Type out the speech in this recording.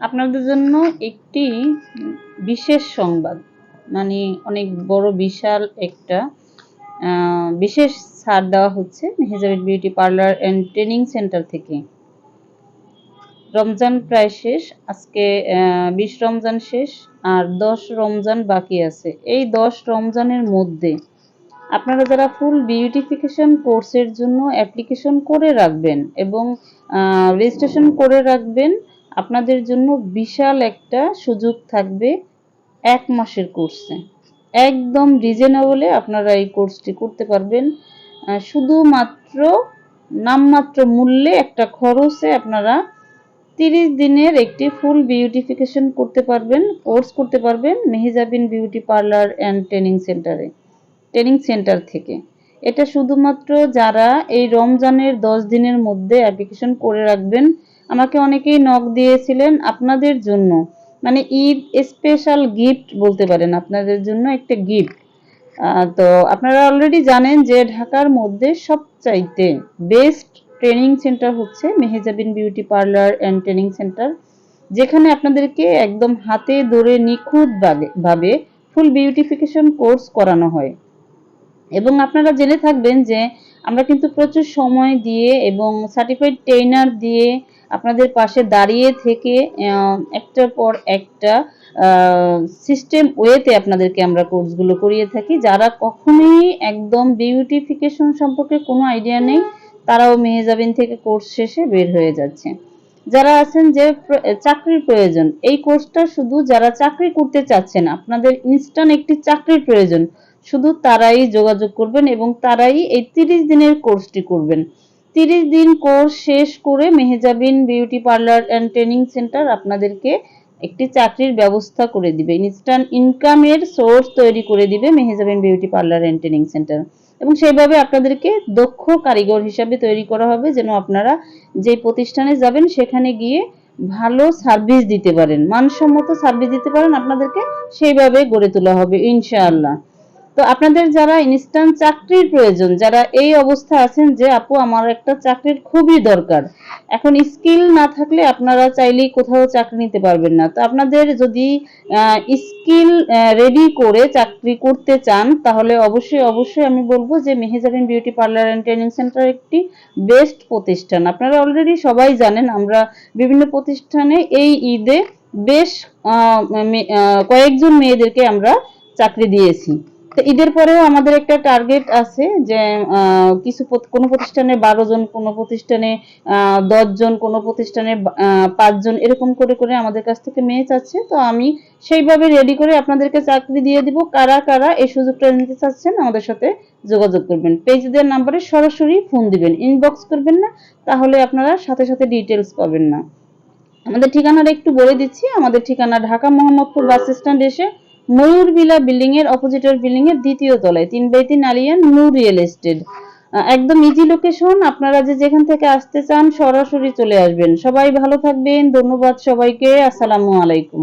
আপনাদের জন্য একটি বিশেষ সংবাদ মানে অনেক বড়, বিশাল একটা বিশেষ ছাড় দেওয়া হচ্ছে Mehejabin beauty parlour and training centre থেকে। রমজান প্রায় শেষ, আজকে বিশ রমজান শেষ, আর দশ রমজান বাকি আছে। এই দশ রমজানের মধ্যে আপনারা যারা ফুল বিউটিফিকেশন কোর্সের জন্য অ্যাপ্লিকেশন করে রাখবেন এবং রেজিস্ট্রেশন করে রাখবেন আপনাদের জন্য বিশাল একটা সুযোগ থাকবে এক মাসের কোর্সে একদম রিজনেবলে আপনারা এই কোর্সটি করতে পারবেন। শুধুমাত্র নামমাত্র মূল্যে একটা খরচে আপনারা তিরিশ দিনের একটি ফুল বিউটিফিকেশন করতে পারবেন কোর্স করতে পারবেন Mehejabin beauty parlour and training সেন্টারে ট্রেনিং সেন্টার থেকে। এটা শুধুমাত্র যারা এই রমজানের দশ দিনের মধ্যে অ্যাপ্লিকেশন করে রাখবেন আমাকে অনেকেই নখ দিয়েছিলেন আপনাদের জন্য। মানে ঈদ স্পেশাল গিফট বলতে পারেন, আপনাদের জন্য একটা গিফট তো আপনারা অলরেডি জানেন যে ঢাকার মধ্যে সবচাইতে বেস্ট ট্রেনিং সেন্টার হচ্ছে Mehejabin beauty parlour and training centre যেখানে আপনাদেরকে একদম হাতে ধরে নিখুঁত ভাবে ফুল বিউটিফিকেশন কোর্স করানো হয়। এবং আপনারা জেনে থাকবেন যে আমরা কিন্তু প্রচুর সময় দিয়ে এবং সার্টিফাইড ট্রেনার দিয়ে আপনাদের পাশে দাঁড়িয়ে থেকে একটার পর একটা সিস্টেম ওয়েতে আপনাদেরকে আমরা কোর্সগুলো করিয়ে থাকি। যারা কখনোই একদম বিউটিফিকেশন সম্পর্কে কোনো আইডিয়া নেই, তারাও মেহেজাবিন থেকে কোর্স শেষে বের হয়ে যাচ্ছে। যারা আছেন যে চাকরির প্রয়োজন, এই কোর্সটা শুধু যারা চাকরি করতে চাচ্ছেন, আপনাদের ইনস্ট্যান্ট একটি চাকরির প্রয়োজন। শুধু তারাই যোগাযোগ করবেন এবং তারাই এই তিরিশ দিনের কোর্সটি করবেন। তিরিশ দিন কোর্স শেষ করে Mehejabin beauty parlour and training centre আপনাদেরকে একটি চাকরির ব্যবস্থা করে দিবে। ইনস্ট্যান্ট ইনকামের সোর্স তৈরি করে দিবে Mehejabin beauty parlour and training centre. এবং সেইভাবে আপনাদেরকে দক্ষ কারিগর হিসাবে তৈরি করা হবে যেন আপনারা যে প্রতিষ্ঠানে যাবেন সেখানে গিয়ে ভালো সার্ভিস দিতে পারেন। মানসম্মত সার্ভিস দিতে পারেন আপনাদেরকে সেইভাবে গড়ে তোলা হবে, ইনশাআল্লাহ। তো আপনাদের যারা ইনস্ট্যান্ট চাকরির প্রয়োজন, যারা এই অবস্থা আছেন যে, আপু, আমার একটা চাকরির খুবই দরকার। এখন স্কিল না থাকলে আপনারা চাইলেই কোথাও চাকরি নিতে পারবেন না। তো আপনাদের যদি স্কিল রেডি করে চাকরি করতে চান, তাহলে অবশ্যই অবশ্যই আমি বলব যে Mehejabin beauty parlour and training centre একটি বেস্ট প্রতিষ্ঠান। আপনারা অলরেডি সবাই জানেন, আমরা বিভিন্ন প্রতিষ্ঠানে এই ঈদে বেশ কয়েকজন মেয়েদেরকে আমরা চাকরি দিয়েছি। তো ঈদের পরেও আমাদের একটা টার্গেট আছে যে কিছু কোনো প্রতিষ্ঠানে বারো জন, কোনো প্রতিষ্ঠানে দশ জন, কোনো প্রতিষ্ঠানে পাঁচজন এরকম করে করে আমাদের কাছ থেকে মেয়ে চাচ্ছে তো আমি সেইভাবে রেডি করে আপনাদেরকে চাকরি দিয়ে দিব। কারা কারা এই সুযোগটা নিতে চাচ্ছেন আমাদের সাথে যোগাযোগ করবেন। পেজদের নাম্বারে সরাসরি ফোন দিবেন। ইনবক্স করবেন না, তাহলে আপনারা সাথে সাথে ডিটেলস পাবেন না। আমাদের ঠিকানাটা একটু বলে দিচ্ছি। আমাদের ঠিকানা ঢাকা মোহাম্মদপুর বাস স্ট্যান্ড এসে ময়ূরবিলা বিল্ডিং এর অপোজিটের বিল্ডিং এর দ্বিতীয় তলায়, তিন বাই তিন আলিয়ান নিউ রিয়েল এস্টেট একদম ইজি লোকেশন আপনারা যে যেখান থেকে আসতে চান সরাসরি চলে আসবেন। সবাই ভালো থাকবেন, ধন্যবাদ সবাইকে, আসসালামু আলাইকুম।